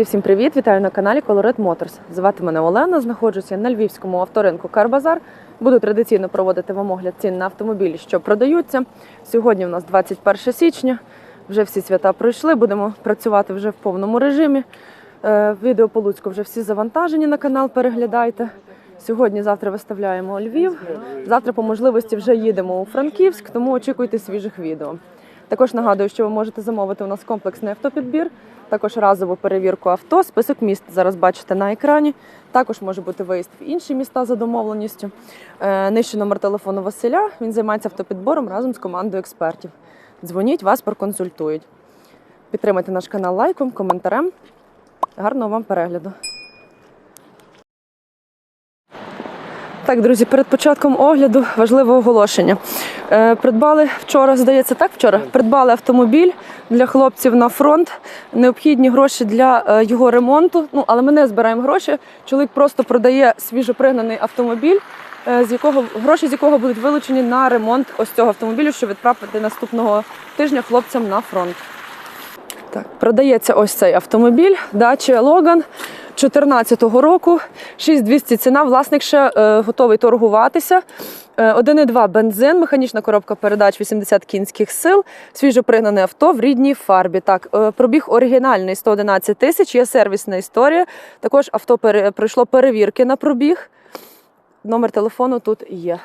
Друзі, всім привіт! Вітаю на каналі Colored Motors. Звати мене Олена. Знаходжуся на львівському авторинку Карбазар. Буду традиційно проводити вам огляд цін на автомобілі, що продаються. Сьогодні у нас 21 січня. Вже всі свята пройшли. Будемо працювати вже в повному режимі. Е, Відео по Луцьку вже всі завантажені на канал. Переглядайте. Сьогодні, завтра виставляємо Львів. Завтра, по можливості, вже їдемо у Франківськ, тому очікуйте свіжих відео. Також нагадую, що ви можете замовити у нас комплексний автопідбір, також разову перевірку авто. Список міст зараз бачите на екрані. Також може бути виїзд в інші міста за домовленістю. Нижчий Нижче номер телефону Василя. Він займається автопідбором разом з командою експертів. Дзвоніть, вас проконсультують. Підтримайте наш канал лайком, коментарем. Гарного вам перегляду. Так, друзі, перед початком огляду важливе оголошення. Е, Придбали вчора, здається, так вчора. Придбали автомобіль для хлопців на фронт. Необхідні гроші для е, його ремонту. Ну, але ми не збираємо гроші. Чоловік просто продає свіжопригнаний автомобіль, е, з якого гроші з якого будуть вилучені на ремонт ось цього автомобілю, щоб відправити наступного тижня хлопцям на фронт. Так, продається ось цей автомобіль Dacia Logan 14-го року. 6200 ціна. Власник ще е, готовий торгуватися. Е, 1,2 бензин, механічна коробка передач 80 кінських сил, свіжопригнане авто в рідній фарбі. Так, е, пробіг оригінальний 111 тисяч, є сервісна історія. Також авто пройшло перевірки на пробіг. Номер телефону тут є.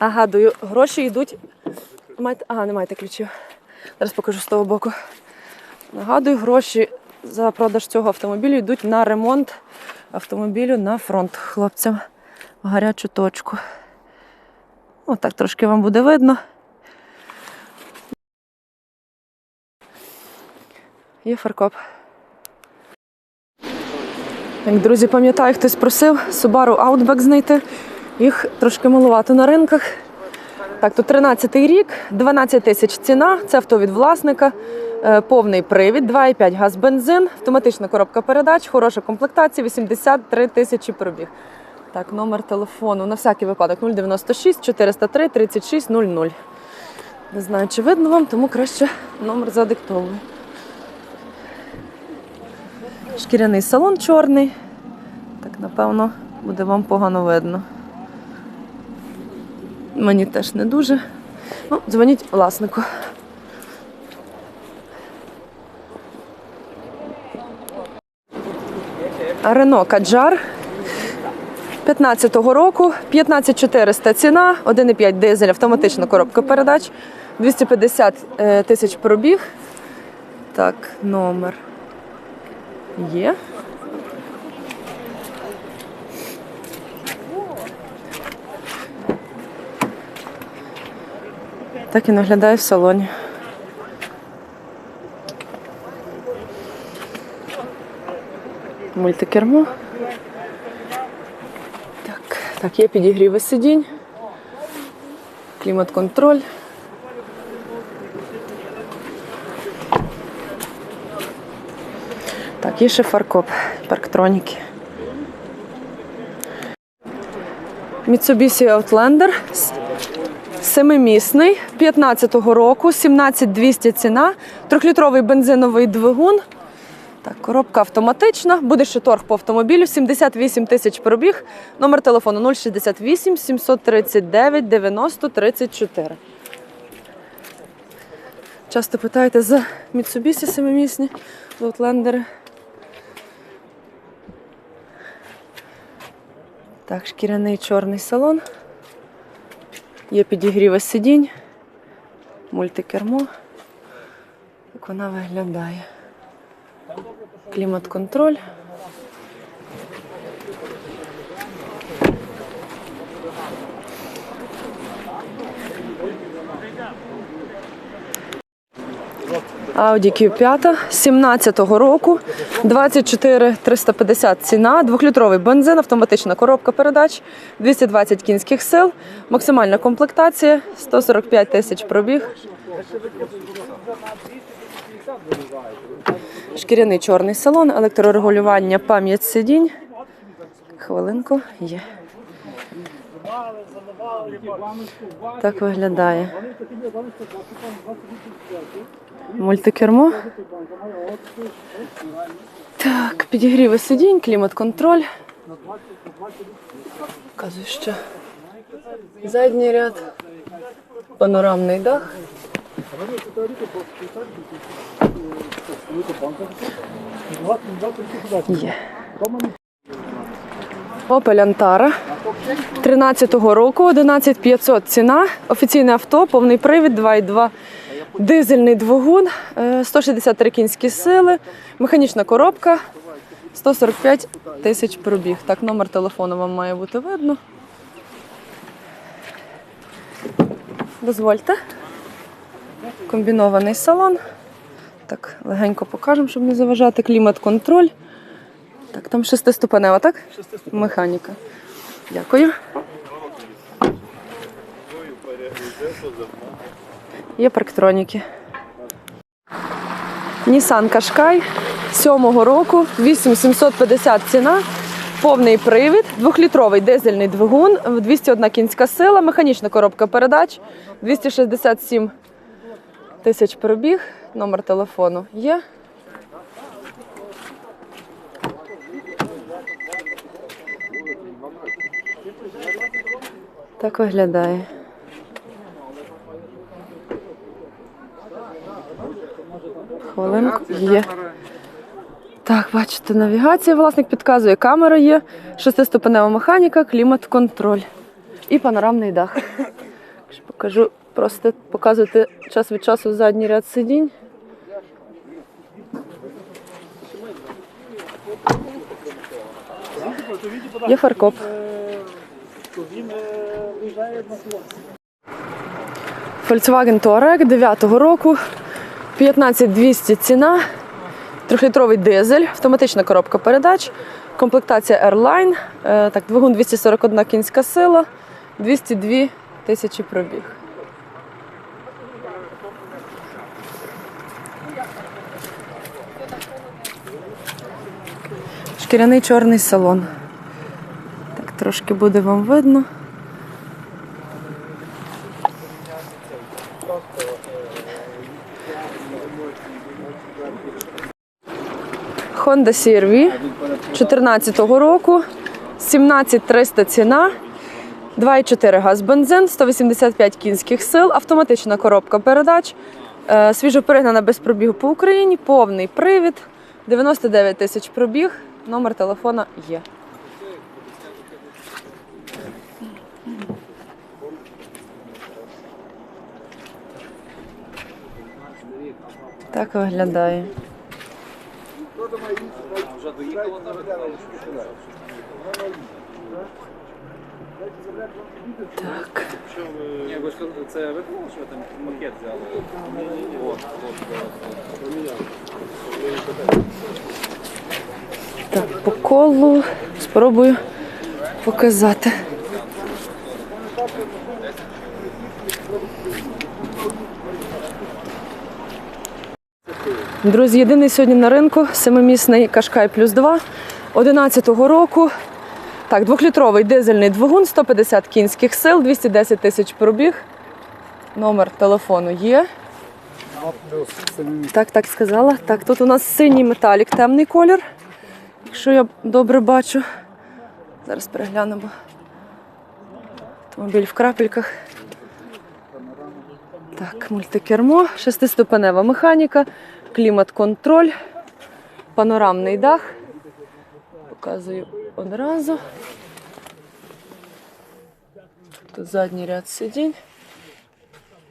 Нагадую, гроші йдуть. Ага, не маєте ключів. Зараз покажу з того боку. Нагадую, гроші за продаж цього автомобілю йдуть на ремонт автомобілю на фронт хлопцям в гарячу точку. Отак трошки вам буде видно. Є фаркоп. Як друзі, пам'ятаю, хтось просив Subaru Outback знайти. Їх трошки малувато на ринках. Так, тут 13-й рік, 12 тисяч ціна, це авто від власника, е, повний привід, 2,5 газ бензин, автоматична коробка передач, хороша комплектація, 83 тисячі пробіг. Так, номер телефону на всякий випадок 096 403 36 00. Не знаю, чи видно вам, тому краще номер задиктовую. Шкіряний салон чорний. Так, напевно, буде вам погано видно. Мені теж не дуже. Ну, дзвоніть власнику. Рено Каджар 15-го року, 15400 ціна, 1,5 дизель, автоматична коробка передач, 250 е, тисяч пробіг. Так, номер є. Так і виглядає в салоні. Мультикермо. Так, так, є підігріви сидінь, клімат-контроль. Так, є ще фаркоп, парктроніки. Mitsubishi Outlander. Семимісний 15-го року, 17200 ціна, трьохлітровий бензиновий двигун. Так, коробка автоматична. Буде ще торг по автомобілю. 78 тисяч пробіг. Номер телефону 068 739 90 34. Часто питаєте за Mitsubishi семимісні Outlander. Так, шкіряний чорний салон. Є підігріва сидінь, мультикермо. Як вона виглядає. Клімат-контроль. Audi Q5 17-го року, 24 350 ціна, двохлітровий бензин, автоматична коробка передач, 220 кінських сил, максимальна комплектація, 145 тисяч пробіг. Шкіряний чорний салон, електрорегулювання, пам'ять сидінь. Хвилинку є. Так виглядає. Мультикермо. Так, підігріви сидінь, клімат-контроль. Показую, що задній ряд, панорамний дах. Є. Opel Antara 13-го року, 11500 ціна. Офіційне авто, повний привід, 2,2 дизельний двигун, е, 163 кінські сили, механічна коробка, 145 тисяч пробіг. Так, номер телефону вам має бути видно. Дозвольте. Комбінований салон. Так, легенько покажемо, щоб не заважати. Клімат-контроль. Так, там шестиступенева, так? Механіка. Дякую. Є парктроніки. Nissan Qashqai 7-го року, 8750 ціна, повний привід, двохлітровий дизельний двигун, 201 кінська сила, механічна коробка передач, 267 тисяч пробіг, номер телефону є. Так виглядає. Хвилинку є. Так, бачите, навігація. Власник підказує, камера є, шестиступенева механіка, клімат-контроль і панорамний дах. Покажу, просто показувати час від часу задній ряд сидінь. Є фаркоп. Volkswagen Touareg 9-го року, 15200 ціна, трьохлітровий дизель, автоматична коробка передач, комплектація Airline, е, так, двигун 241 кінська сила, 202 тисячі пробіг. Шкіряний чорний салон. Так, трошки буде вам видно. Honda CR-V 14 року, 17300 ціна, 2,4 газ бензин, 185 кінських сил, автоматична коробка передач, е, свіжоперегнана без пробігу по Україні, повний привід, 99 тисяч пробіг, номер телефона є. Так виглядає. Так. Ні, ви ж це ви що ви там макет взяли? От, Так, по колу спробую показати. Друзі, єдиний сьогодні на ринку семимісний Кашкай плюс 2 11-го року. Так, двохлітровий дизельний двигун, 150 кінських сил, 210 тисяч пробіг. Номер телефону є. Так, так сказала. Так, тут у нас синій металік, темний колір. Якщо я добре бачу. Зараз переглянемо. Автомобіль в крапельках. Так, мультикермо, шестиступенева механіка, клімат-контроль, панорамний дах. Показую одразу. Тут задній ряд сидінь.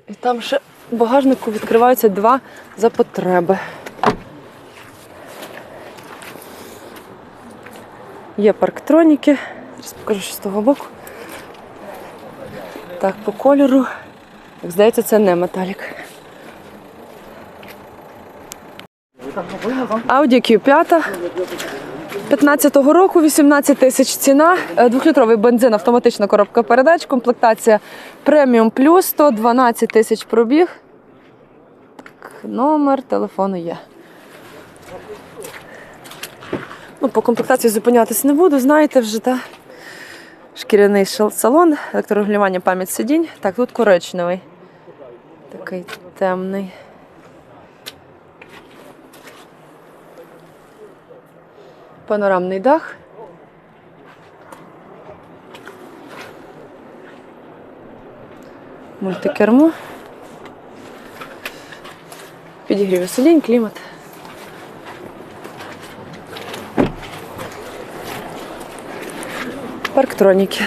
І там ще в багажнику відкриваються два за потреби. Є парктроніки. Зараз покажу що з того боку. Так, по кольору. Як здається, це не металік. Audi Q5 15-го року, 18 тисяч ціна, Е, двохлітровий бензин, автоматична коробка передач, комплектація преміум плюс, 112 тисяч пробіг. Так, номер телефону є. Ну, по комплектації зупинятись не буду, знаєте вже, так? Шкіряний салон, електрорегулювання пам'ять сидінь. Так, тут коричневий. Такий темний. Панорамний дах. Мультикермо. Підігрів сидінь, клімат. Парктроніки.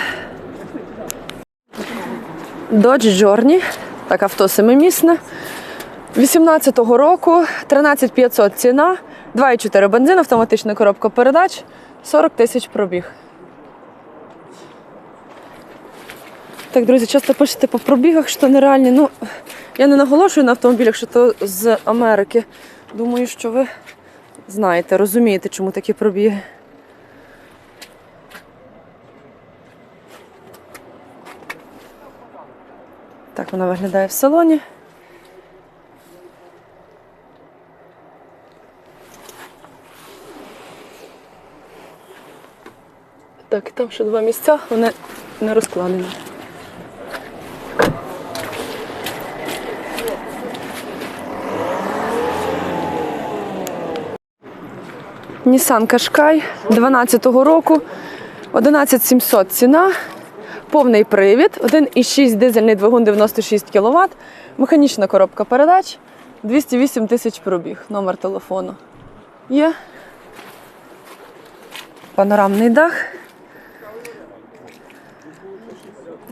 Dodge Journey. Так, авто семимісне. 18-го року 13500 ціна, 2,4 бензин, автоматична коробка передач, 40 тисяч пробіг. Так, друзі, часто пишете по пробігах, що нереальні. Ну, я не наголошую на автомобілях, що то з Америки. Думаю, що ви знаєте, розумієте, чому такі пробіги. Так вона виглядає в салоні. Так, там ще два місця, вони не розкладені. Nissan Qashqai 12-го року, 11700 ціна, повний привід, 1,6 дизельний двигун 96 кВт, механічна коробка передач, 208 тисяч пробіг, номер телефону. Є. Панорамний дах.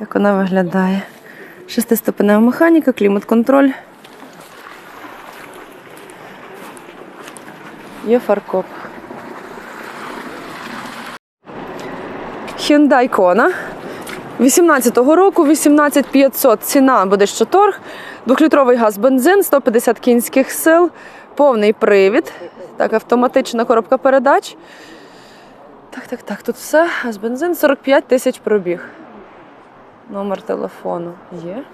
Як вона виглядає? Шестиступенева механіка, клімат-контроль. Є фаркоп. Hyundai Kona. 18-го року 18500 ціна буде що торг. Двохлітровий газ бензин, 150 кінських сил, повний привід. Так, автоматична коробка передач. Так, так, так, тут все. Газ бензин 45 тисяч пробіг. Номер телефону є.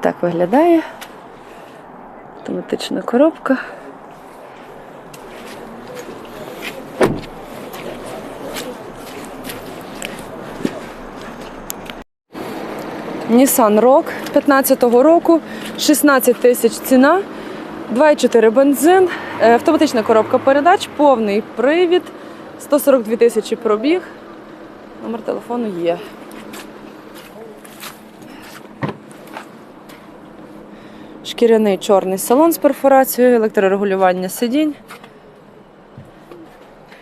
Так виглядає. Автоматична коробка. Nissan Rock 15-го року, 16 тисяч ціна, 2,4 бензин, е, автоматична коробка передач, повний привід, 142 тисячі пробіг. Номер телефону є. Шкіряний чорний салон з перфорацією, електрорегулювання сидінь,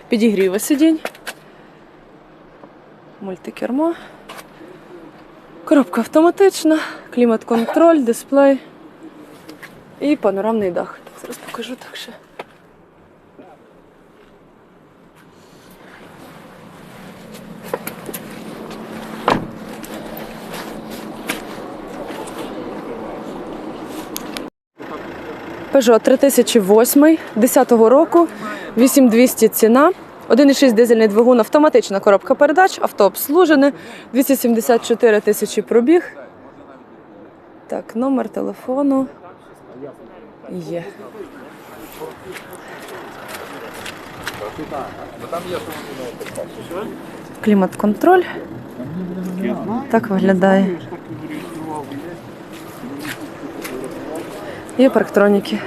підігріви сидінь, мультикермо, коробка автоматична, клімат-контроль, дисплей і панорамний дах. Зараз покажу так ще. Peugeot 3008 10-го року, 8200 ціна, 1,6 дизельний двигун, автоматична коробка передач, авто обслужене, 274 тисячі пробіг. Так, номер телефону є. Клімат-контроль. Так виглядає. Є парктроніки.